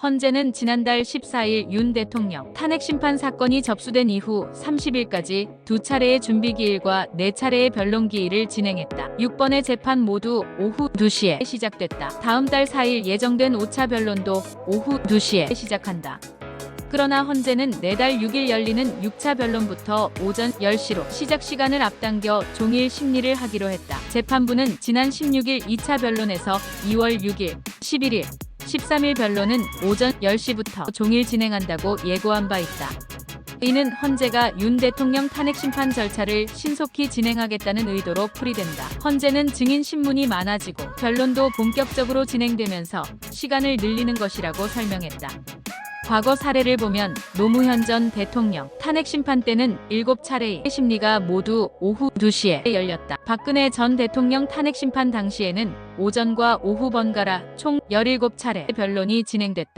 헌재는 지난달 14일 윤 대통령 탄핵 심판 사건이 접수된 이후 30일까지 두 차례의 준비 기일과 네 차례의 변론 기일을 진행했다. 6번의 재판 모두 오후 2시에 시작됐다. 다음 달 4일 예정된 5차 변론도 오후 2시에 시작한다. 그러나 헌재는 내달 6일 열리는 6차 변론부터 오전 10시로 시작 시간을 앞당겨 종일 심리를 하기로 했다. 재판부는 지난 16일 2차 변론에서 2월 6일, 11일, 13일 변론은 오전 10시부터 종일 진행한다고 예고한 바 있다. 이는 헌재가 윤 대통령 탄핵 심판 절차를 신속히 진행하겠다는 의도로 풀이된다. 헌재는 증인 신문이 많아지고 변론도 본격적으로 진행되면서 시간을 늘리는 것이라고 설명했다. 과거 사례를 보면 노무현 전 대통령 탄핵 심판 때는 7차례의 심리가 모두 오후 2시에 열렸다. 박근혜 전 대통령 탄핵 심판 당시에는 오전과 오후 번갈아 총 17차례 변론이 진행됐다.